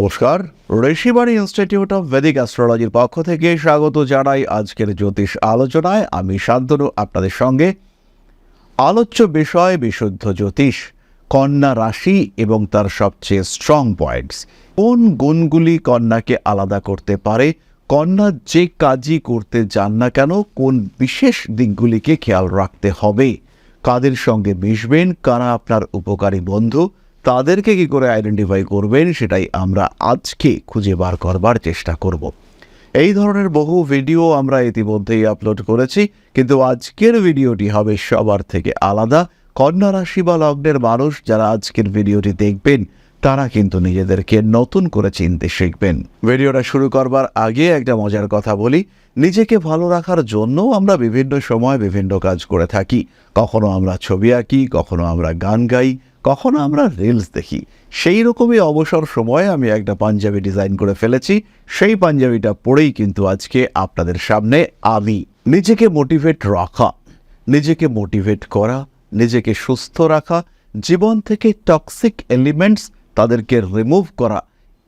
নমস্কার, Rishibani institute of Vedic অ্যাস্ট্রোলজির পক্ষ থেকে স্বাগত জানাই আজকের জ্যোতিষ আলোচনায়। আমি শান্তনু, আপনাদের সঙ্গে। আলোচ্য বিষয় বিশুদ্ধ জ্যোতিষ, কন্যা রাশি এবং তার সবচেয়ে স্ট্রং পয়েন্টস কোন গুণগুলি কন্যাকে আলাদা করতে পারে? কন্যা যে কাজই করতে যান না কেন, কোন বিশেষ দিকগুলিকে খেয়াল রাখতে হবে? কাদের সঙ্গে মিশবেন? কারা আপনার উপকারী বন্ধু? তাদেরকে কি করে আইডেন্টিফাই করবেন? সেটাই আমরা আজকে খুঁজে বার করবার চেষ্টা করব। এই ধরনের বহু ভিডিও আমরা ইতিমধ্যেই আপলোড করেছি, কিন্তু আজকের ভিডিওটি হবে সবার থেকে আলাদা। কন্যা রাশি বা লগ্নের মানুষ যারা আজকের ভিডিওটি দেখবেন, তারা কিন্তু নিজেদেরকে নতুন করে চিনতে শিখবেন। ভিডিওটা শুরু করবার আগে একটা মজার কথা বলি, নিজেকে ভালো রাখার জন্য আমরা বিভিন্ন সময় বিভিন্ন কাজ করে থাকি। কখনো আমরা ছবি আঁকি, কখনো আমরা গান গাই কখনো আমরা রিলস দেখি। সেই রকমই অবসর সময়ে আমি একটা পাঞ্জাবি ডিজাইন করে ফেলেছি। সেই পাঞ্জাবিটা পরেই কিন্তু আজকে আপনাদের সামনে আমি। নিজেকে মোটিভেট রাখা, নিজেকে মোটিভেট করা, নিজেকে সুস্থ রাখা, জীবন থেকে টক্সিক এলিমেন্টস তাদেরকে রিমুভ করা,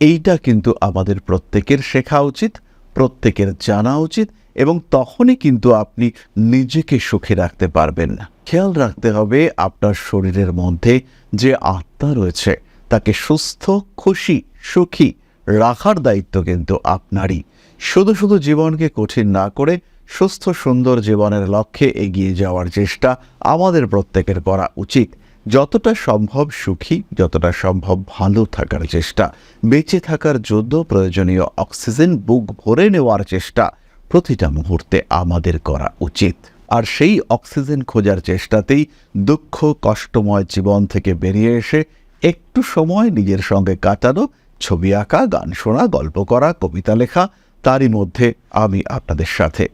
এইটা কিন্তু আমাদের প্রত্যেকের শেখা উচিত, প্রত্যেকের জানা উচিত এবং তখনই কিন্তু আপনি নিজেকে সুখী রাখতে পারবেন। না খেয়াল রাখতে হবে আপনার শরীরের মধ্যে যে আত্মা রয়েছে, তাকে সুস্থ, খুশি, সুখী রাখার দায়িত্ব কিন্তু আপনারই। শুধু শুধু জীবনকে কঠিন না করে সুস্থ, সুন্দর জীবনের লক্ষ্যে এগিয়ে যাওয়ার চেষ্টা আমাদের প্রত্যেকের করা উচিত। যতটা সম্ভব সুখী, যতটা সম্ভব ভালো থাকার চেষ্টা। বেঁচে থাকার জন্য প্রয়োজনীয় অক্সিজেন বুক ভরে নেওয়ার চেষ্টা প্রতিটা মুহূর্তে আমাদের করা উচিত। আর সেই অক্সিজেন খোঁজার চেষ্টাতেই দুঃখ, কষ্টময় জীবন থেকে বেরিয়ে এসে একটু সময় নিজের সঙ্গে কাটানো, ছবি আঁকা, গান শোনা, গল্প করা, কবিতা লেখা, তারই মধ্যে আমি আপনাদের সাথে।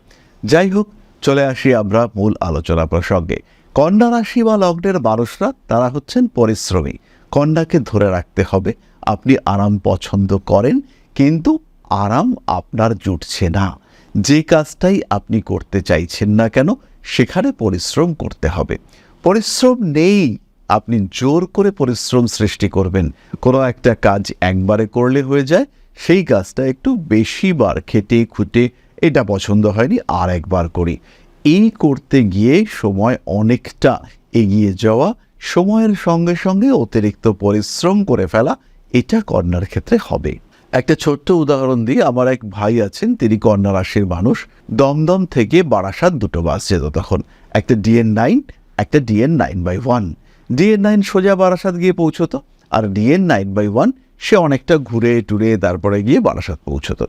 যাই হোক, চলে আসি আমরা মূল আলোচনা প্রসঙ্গে। কন্যা রাশি বা লগ্নের মানুষরা তারা হচ্ছেন পরিশ্রমী। কন্যাকে ধরে রাখতে হবে, আপনি আরাম পছন্দ করেন, কিন্তু আরাম আপনার জুটছে না। যে কাজটাই আপনি করতে চাইছেন না কেন, সেখানে পরিশ্রম করতে হবে। পরিশ্রম নেই, আপনি জোর করে পরিশ্রম সৃষ্টি করবেন। কোনো একটা কাজ একবারে করলে হয়ে যায়, সেই কাজটা একটু বেশি বার খেটে খুঁটে, এটা পছন্দ হয়নি, আর একবার করি। এই করতে গিয়ে সময় অনেকটা এগিয়ে যাওয়া, সময়ের সঙ্গে সঙ্গে অতিরিক্ত পরিশ্রম করে ফেলা, এটা কন্যার ক্ষেত্রে হবে। একটা ছোট্ট উদাহরণ দিই আমার এক ভাই আছেন, তিনি কন্যা রাশির মানুষ। দমদম থেকে বারাসাত দুটো বাস যেত তখন। একটা ডিএন নাইন একটা DN nine by one DN nine সোজা বারাসাত গিয়ে পৌঁছতো, আর ডিএন নাইন বাই ওয়ান সে অনেকটা ঘুরে টুরে তারপরে গিয়ে বারাসাত পৌঁছতো।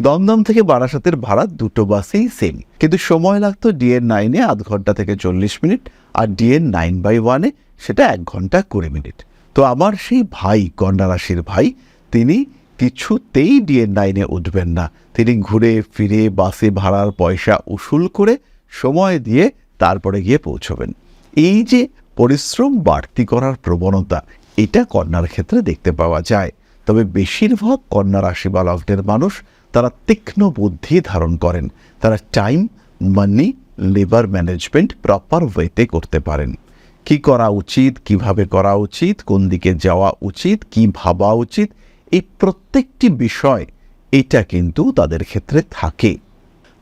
দমদম থেকে বারাসাতের ভাড়া দুটো বাসেই সেম কিন্তু সময় লাগতো ডিএন নাইনে আধ ঘণ্টা থেকে চল্লিশ মিনিট, আর ডিএন নাইন বাই ওয়ানে সেটা এক ঘণ্টা কুড়ি মিনিট। তো আমার সেই ভাই, কন্যা রাশির ভাই, তিনি কিছুতেই ডিএন নাইনে উঠবেন না। তিনি ঘুরে ফিরে বাসে ভাড়ার পয়সা উসুল করে সময় দিয়ে তারপরে গিয়ে পৌঁছবেন। এই যে পরিশ্রম বাড়তি করার প্রবণতা, এটা কন্যার ক্ষেত্রে দেখতে পাওয়া যায়। তবে বেশিরভাগ কন্যা রাশি বা লগ্নের মানুষ তারা তীক্ষ্ণ বুদ্ধি ধারণ করেন। তারা time, money, labour management proper ওয়েতে করতে পারেন। কি করা উচিত, কীভাবে করা উচিত, কোন দিকে যাওয়া উচিত, কি ভাবা উচিত এই প্রত্যেকটি বিষয় এটা কিন্তু তাদের ক্ষেত্রে থাকে।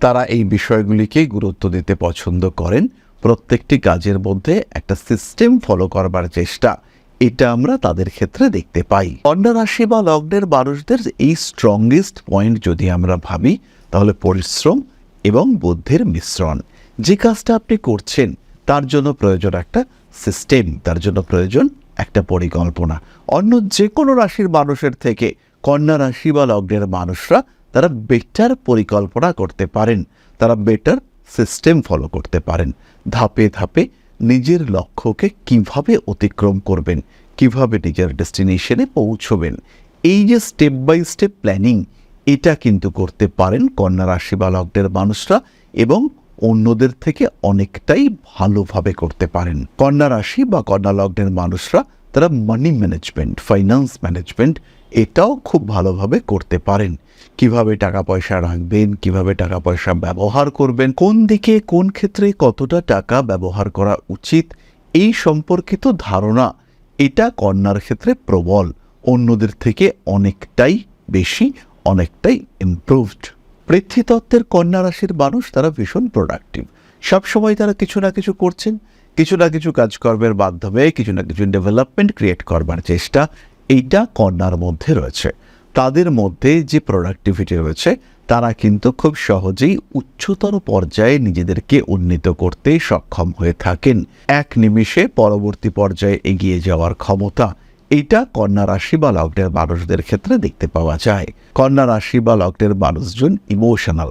তারা এই বিষয়গুলিকে গুরুত্ব দিতে পছন্দ করেন। প্রত্যেকটি কাজের মধ্যে একটা সিস্টেম ফলো করবার চেষ্টা, এটা আমরা তাদের ক্ষেত্রে দেখতে পাই। কন্যা রাশি বা লগ্নের মানুষদের এই স্ট্রংগেস্ট পয়েন্ট যদি আমরা ভাবি, তাহলে পরিশ্রম এবং বুদ্ধির মিশ্রণ। যে কাজটা আপনি করছেন, তার জন্য প্রয়োজন একটা সিস্টেম তার জন্য প্রয়োজন একটা পরিকল্পনা। অন্য যে কোনো রাশির মানুষের থেকে কন্যা রাশি বা লগ্নের মানুষরা তারা বেটার পরিকল্পনা করতে পারেন। তারা বেটার সিস্টেম ফলো করতে পারেন। ধাপে ধাপে নিজের লক্ষ্যকে কীভাবে অতিক্রম করবেন, কীভাবে নিজের ডেস্টিনেশনে পৌঁছবেন, এই যে স্টেপ বাই স্টেপ প্ল্যানিং এটা কিন্তু করতে পারেন কন্যা রাশি বা লগ্নের মানুষরা এবং অন্যদের থেকে অনেকটাই ভালোভাবে করতে পারেন। কন্যা রাশি বা কন্যা লগ্নের মানুষরা, তারা মানি ম্যানেজমেন্ট ফাইন্যান্স ম্যানেজমেন্ট এটাও খুব ভালোভাবে করতে পারেন। কীভাবে টাকা পয়সা রাখবেন, কীভাবে টাকা পয়সা ব্যবহার করবেন, কোন দিকে, কোন ক্ষেত্রে কতটা টাকা ব্যবহার করা উচিত, এই সম্পর্কিত ধারণা, এটা কন্যার ক্ষেত্রে প্রবল। অন্যদের থেকে অনেকটাই বেশি, অনেকটাই ইমপ্রুভড পৃথ্বীতত্ত্বের কন্যা রাশির মানুষ তারা ভীষণ প্রোডাক্টিভ সবসময় তারা কিছু না কিছু করছেন, কিছু না কিছু কাজকর্মের মাধ্যমে, কিছু না কিছু ডেভেলপমেন্ট ক্রিয়েট করবার চেষ্টা, এইটা কন্যার মধ্যে রয়েছে। তাদের মধ্যে যে প্রোডাক্টিভিটি রয়েছে, তারা কিন্তু খুব সহজেই উচ্চতর পর্যায়ে নিজেদেরকে উন্নীত করতে সক্ষম হয়ে থাকেন। এক নিমিষে পরবর্তী পর্যায়ে এগিয়ে যাওয়ার ক্ষমতা এটা কন্যা রাশি বা লগ্নের মানুষদের ক্ষেত্রে দেখতে পাওয়া যায়। কন্যা রাশি বা লগ্নের মানুষজন ইমোশনাল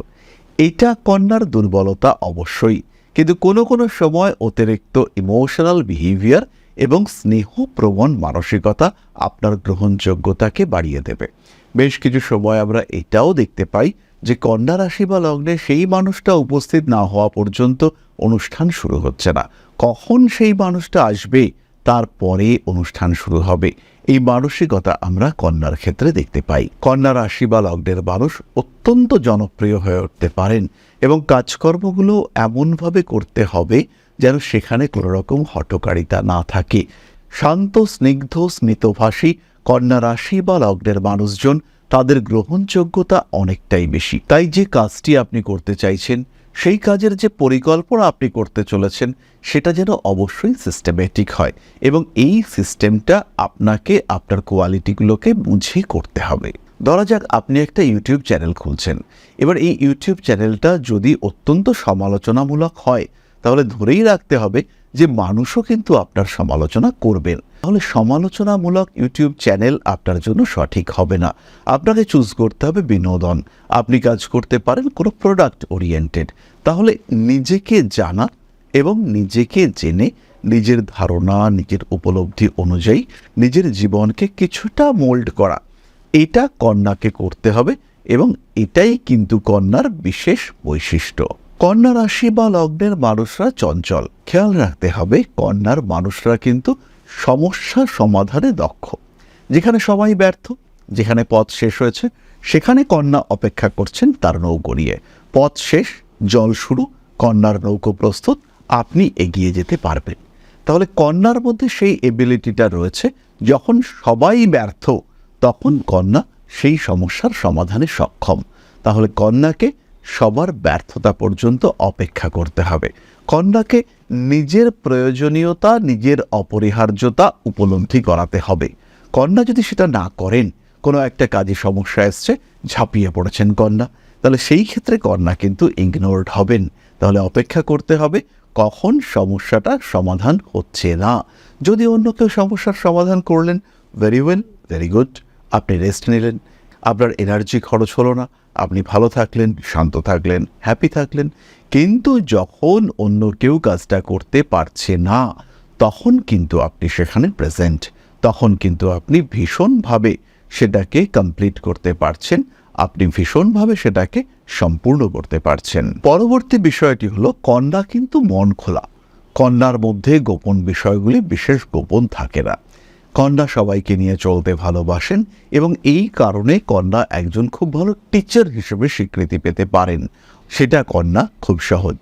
এটা কন্যার দুর্বলতা অবশ্যই, কিন্তু কোনো কোনো সময় অতিরিক্ত ইমোশনাল বিহেভিয়ার এবং স্নেহপ্রবণ মানসিকতা আপনার গ্রহণযোগ্যতাকে বাড়িয়ে দেবে। বেশ কিছু সময় আমরা এটাও দেখতে পাই যে কন্যা রাশি বা লগ্নে সেই মানুষটা উপস্থিত না হওয়া পর্যন্ত অনুষ্ঠান শুরু হচ্ছে না। কখন সেই মানুষটা আসবে, তারপরে অনুষ্ঠান শুরু হবে। এই মানসিকতা আমরা কন্যার ক্ষেত্রে দেখতে পাই। কন্যা রাশি বা লগ্নের মানুষ অত্যন্ত জনপ্রিয় হয়ে উঠতে পারেন এবং কাজকর্মগুলো এমনভাবে করতে হবে যেন সেখানে কোনো রকম হটকারিতা না থাকে। শান্ত, স্নিগ্ধ, স্মিতভাষী কন্যা রাশি বা লগ্নের মানুষজন তাদের গ্রহণযোগ্যতা অনেকটাই বেশি। তাই যে কাজটি আপনি করতে চাইছেন সেই কাজের যে পরিকল্পনা আপনি করতে চলেছেন, সেটা যেন অবশ্যই সিস্টেমেটিক হয় এবং এই সিস্টেমটা আপনাকে, আপনার কোয়ালিটিগুলোকে বুঝে করতে হবে। ধরা যাক আপনি একটা ইউটিউব চ্যানেল খুলছেন। এবার এই ইউটিউব চ্যানেলটা যদি অত্যন্ত সমালোচনামূলক হয় তাহলে ধরেই রাখতে হবে যে মানুষও কিন্তু আপনার সমালোচনা করবেন। তাহলে সমালোচনামূলক ইউটিউব চ্যানেল আপনার জন্য সঠিক হবে না। আপনাকে চুজ করতে হবে বিনোদন। আপনি কাজ করতে পারেন কোনো প্রোডাক্ট ওরিয়েন্টেড তাহলে নিজেকে জানা এবং নিজেকে জেনে নিজের ধারণা, নিজের উপলব্ধি অনুযায়ী নিজের জীবনকে কিছুটা মোল্ড করা। এটা কন্যাকে করতে হবে এবং এটাই কিন্তু কন্যার বিশেষ বৈশিষ্ট্য। কন্যা রাশি বা লগ্নের মানুষরা চঞ্চল। খেয়াল রাখতে হবে, কন্যার মানুষরা কিন্তু সমস্যা সমাধানে দক্ষ। যেখানে সবাই ব্যর্থ, যেখানে পথ শেষ হয়েছে, সেখানে কন্যা অপেক্ষা করছেন তার নৌকো নিয়ে। পথ শেষ, জল শুরু, কন্যার নৌকো প্রস্তুত, আপনি এগিয়ে যেতে পারবেন। তাহলে কন্যার মধ্যে সেই এবিলিটিটা রয়েছে, যখন সবাই ব্যর্থ, তখন কন্যা সেই সমস্যার সমাধানে সক্ষম। তাহলে কন্যাকে সবার ব্যর্থতা পর্যন্ত অপেক্ষা করতে হবে। কন্যাকে নিজের প্রয়োজনীয়তা, নিজের অপরিহার্যতা উপলব্ধি করাতে হবে। কন্যা যদি সেটা না করেন, কোনো একটা কাজে সমস্যা এসছে, ঝাঁপিয়ে পড়েছেন কন্যা। তাহলে সেই ক্ষেত্রে কন্যা কিন্তু ইগনোরড হবেন। তাহলে অপেক্ষা করতে হবে, কখন সমস্যাটা সমাধান হচ্ছে না। যদি অন্য কেউ সমস্যার সমাধান করলেন ভেরি ওয়েল ভেরি গুড আপনি রেস্ট নিলেন। আপনার এনার্জি খরচ হলো না। আপনি ভালো থাকলেন, শান্ত থাকলেন হ্যাপি থাকলেন। কিন্তু যখন অন্য কেউ কাজটা করতে পারছে না, তখন কিন্তু আপনি সেখানে প্রেজেন্ট তখন কিন্তু আপনি ভীষণভাবে সেটাকে কমপ্লিট করতে পারছেন। আপনি ভীষণভাবে সেটাকে সম্পূর্ণ করতে পারছেন। পরবর্তী বিষয়টি হলো, কন্যা কিন্তু মন খোলা। কন্যার মধ্যে গোপন বিষয়গুলি বিশেষ গোপন থাকে না। কন্যা সবাইকে নিয়ে চলতে ভালোবাসেন এবং এই কারণে কন্যা একজন খুব ভালো টিচার হিসেবে স্বীকৃতি পেতে পারেন। সেটা কন্যা খুব সহজ।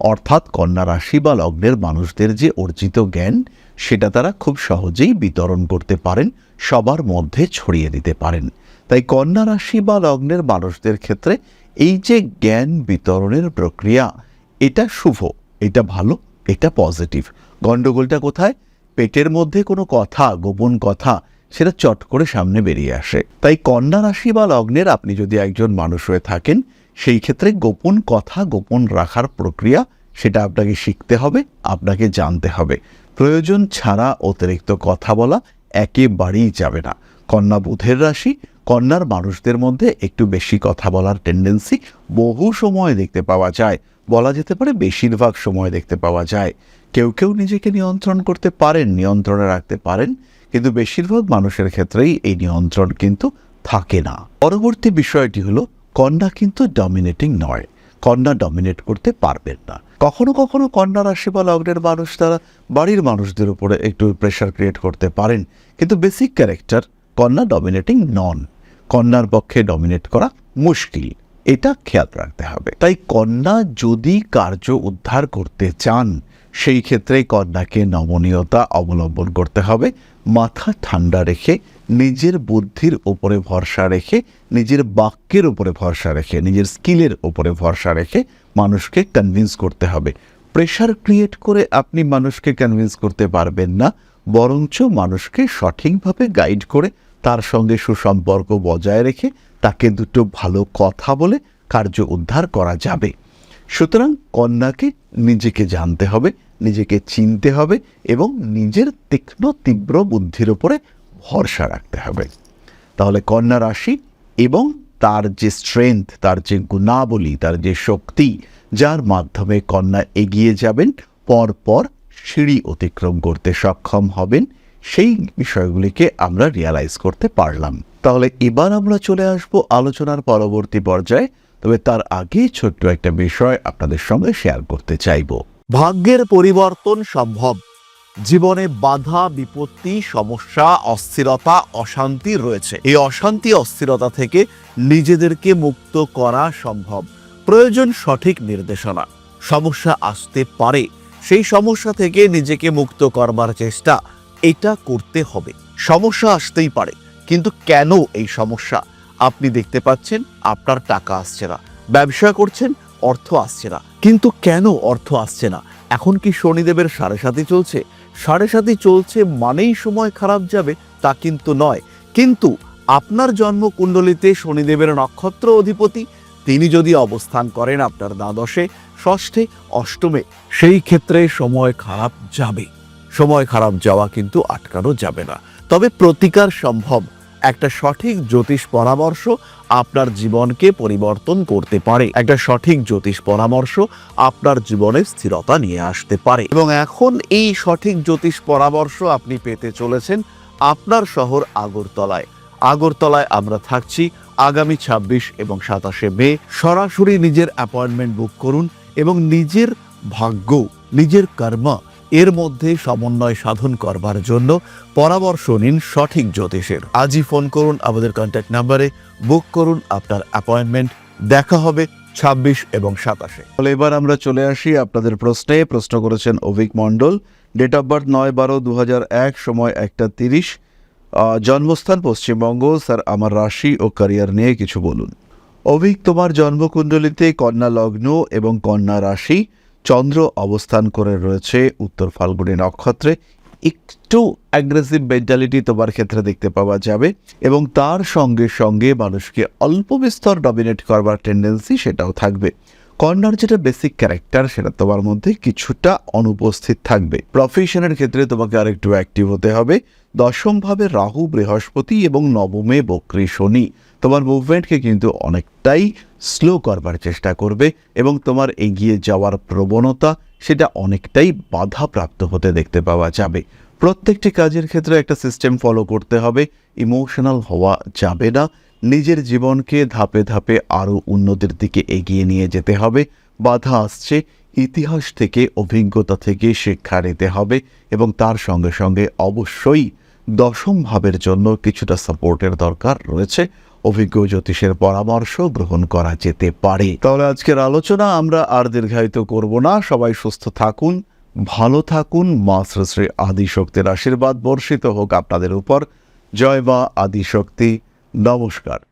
অর্থাৎ কন্যা রাশি বা লগ্নের মানুষদের যে অর্জিত জ্ঞান, সেটা তারা খুব সহজেই বিতরণ করতে পারেন, সবার মধ্যে ছড়িয়ে দিতে পারেন। তাই কন্যা রাশি বা লগ্নের মানুষদের ক্ষেত্রে এই যে জ্ঞান বিতরণের প্রক্রিয়া, এটা শুভ, এটা ভালো, এটা পজিটিভ। গণ্ডগোলটা কোথায়? পেটের মধ্যে কোনো কথা, গোপন কথা, সেটা চট করে সামনে বেরিয়ে আসে। তাই কন্যা রাশি বা লগ্নের আপনি যদি একজন মানুষ হয়ে থাকেন, সেই ক্ষেত্রে গোপন কথা, গোপন রাখার প্রক্রিয়া, সেটা আপনাকে শিখতে হবে, আপনাকে জানতে হবে। প্রয়োজন ছাড়া অতিরিক্ত কথা বলা একেবারেই যাবে না। কন্যা বুধের রাশি, কন্যার মানুষদের মধ্যে একটু বেশি কথা বলার টেন্ডেন্সি বহু সময় দেখতে পাওয়া যায়। বলা যেতে পারে বেশিরভাগ সময় দেখতে পাওয়া যায়। কেউ কেউ নিজেকে নিয়ন্ত্রণ করতে পারেন, নিয়ন্ত্রণে রাখতে পারেন, কিন্তু বেশিরভাগ মানুষের ক্ষেত্রেই এই নিয়ন্ত্রণ কিন্তু থাকে না। পরবর্তী বিষয়টি হলো, কন্যা কিন্তু ডমিনেটিং নয়। কন্যা ডমিনেট করতে পারবেন না। কখনো কখনো কন্যা রাশি বা লগ্নের মানুষ তারা বাড়ির মানুষদের উপরে একটু প্রেশার ক্রিয়েট করতে পারেন, কিন্তু বেসিক ক্যারেক্টার কন্যা ডমিনেটিং নন কন্যার পক্ষে ডমিনেট করা মুশকিল। এটা খেয়াল রাখতে হবে। তাই কন্যা যদি কার্য উদ্ধার করতে চান সেই ক্ষেত্রে কন্যাকে নমনীয়তা অবলম্বন করতে হবে। মাথা ঠান্ডা রেখে, নিজের বুদ্ধির উপরে ভরসা রেখে, নিজের বাক্যের উপরে ভরসা রেখে, নিজের স্কিলের উপরে ভরসা রেখে মানুষকে কনভিন্স করতে হবে। প্রেশার ক্রিয়েট করে আপনি মানুষকে কনভিন্স করতে পারবেন না, বরঞ্চ মানুষকে সঠিকভাবে গাইড করে, তার সঙ্গে সুসম্পর্ক বজায় রেখে তাকে দুটো ভালো কথা বলে কার্য উদ্ধার করা যাবে। সুতরাং কন্যাকে নিজেকে জানতে হবে, নিজেকে চিনতে হবে এবং নিজের তীক্ষ্ণ, তীব্র বুদ্ধির উপরে ভরসা রাখতে হবে। তাহলে কন্যা রাশি এবং তার যে স্ট্রেংথ তার যে গুণাবলী, তার যে শক্তি, যার মাধ্যমে কন্যা এগিয়ে যাবেন, পরপর সিঁড়ি অতিক্রম করতে সক্ষম হবেন, সেই বিষয়গুলিকে আমরা রিয়ালাইজ করতে পারলাম। তাহলে এবার আমরা চলে আসব আলোচনার পরবর্তী পর্যায়ে, তবে তার আগে ছোট্ট একটা বিষয় আপনাদের সঙ্গে শেয়ার করতে চাইব। ভাগ্যের পরিবর্তন সম্ভব। জীবনে বাধা, বিপত্তি, সমস্যা, অস্থিরতা, অশান্তি রয়েছে। এই অশান্তি, অস্থিরতা থেকে নিজেদেরকে মুক্ত করা সম্ভব। প্রয়োজন সঠিক নির্দেশনা। সমস্যা আসতে পারে। সেই সমস্যা থেকে নিজেকে মুক্ত করবার চেষ্টা, এটা করতে হবে। সমস্যা আসতেই পারে। কিন্তু কেন এই সমস্যা? আপনি দেখতে পাচ্ছেন আপনার টাকা আসছে না। ব্যবসা করছেন, অর্থ আসছে না। কিন্তু কেন অর্থ আসছে না? এখন কি শনিদেবের সাড়ে সাথে চলছে? সাড়ে সাথে চলছে মানেই সময় খারাপ যাবে, তা কিন্তু নয়। কিন্তু আপনার জন্মকুণ্ডলিতে শনিদেবের নক্ষত্র অধিপতি, তিনি যদি অবস্থান করেন আপনার দ্বাদশে, ষষ্ঠে, অষ্টমে, সেই ক্ষেত্রে সময় খারাপ যাবে। সময় খারাপ যাওয়া কিন্তু আটকানো যাবে না। তবে প্রতিকার সম্ভব। একটা সঠিক জ্যোতিষ পরামর্শ আপনার জীবনকে পরিবর্তন করতে পারে। একটা সঠিক জ্যোতিষ পরামর্শ আপনার জীবনে স্থিরতা নিয়ে আসতে পারে। এবং এখন এই সঠিক জ্যোতিষ পরামর্শ আপনি পেতে চলেছেন আপনার শহর আগরতলায়। আগরতলায় আমরা থাকছি আগামী ২৬ এবং সাতাশে মে। সরাসরি নিজের অ্যাপয়েন্টমেন্ট বুক করুন এবং নিজের ভাগ্য, নিজের কর্ম এর মধ্যে সমন্বয় সাধন করবার জন্য পরামর্শ নিন সঠিক জ্যোতিষের। আজই ফোন করুন আমাদের কন্ট্যাক্ট নাম্বারে বুক করুন আপনার অ্যাপয়েন্টমেন্ট দেখা হবে ২৬ এবং সাতাশে। তাহলে এবার আমরা চলে আসি আপনাদের প্রশ্নে। প্রশ্ন করেছেন Avik Mondal date of birth নয় বারো দু এক, সময় একটা তিরিশ। জন্মস্থান পশ্চিমবঙ্গ, স্যার আমার রাশি ও ক্যারিয়ার নিয়ে কিছু বলুন। অভিক, তোমার জন্মকুণ্ডলিতে কন্যা লগ্ন এবং কন্যা রাশি। চন্দ্র অবস্থান করে রয়েছে উত্তর ফাল্গুনী নক্ষত্রে। একটু অ্যাগ্রেসিভ মেন্টালিটি তোমার ক্ষেত্রে দেখতে পাওয়া যাবে এবং তার সঙ্গে সঙ্গে মানুষকে অল্প বিস্তর ডমিনেট করবার টেন্ডেন্সি সেটাও থাকবে। কর্নার যেটা বেসিক ক্যারেক্টার সেটা তোমার মধ্যে কিছুটা অনুপস্থিত থাকবে। প্রফেশনের ক্ষেত্রে তোমাকে আরেকটু অ্যাক্টিভ হতে হবে। দশমভাবে রাহু, বৃহস্পতি এবং নবমে বক্রী শনি। তোমার মুভমেন্টকে কিন্তু অনেকটাই স্লো করবার চেষ্টা করবে এবং তোমার এগিয়ে যাওয়ার প্রবণতা সেটা অনেকটাই বাধাপ্রাপ্ত হতে দেখতে পাওয়া যাবে। প্রত্যেকটি কাজের ক্ষেত্রে একটা সিস্টেম ফলো করতে হবে ইমোশনাল হওয়া যাবে না। নিজের জীবনকে ধাপে ধাপে আরও উন্নতির দিকে এগিয়ে নিয়ে যেতে হবে। বাধা আসছে, ইতিহাস থেকে, অভিজ্ঞতা থেকে শিক্ষা নিতে হবে এবং তার সঙ্গে সঙ্গে অবশ্যই দশম ভাবের জন্য কিছুটা সাপোর্টের দরকার রয়েছে। অভিজ্ঞ জ্যোতিষের পরামর্শ গ্রহণ করা যেতে পারে। তাহলে আজকের আলোচনা আমরা আর দীর্ঘায়িত করব না। সবাই সুস্থ থাকুন, ভালো থাকুন। মা শ্রী শ্রী আদিশক্তির আশীর্বাদ বর্ষিত হোক আপনাদের উপর। জয় মা আদিশক্তি। নমস্কার।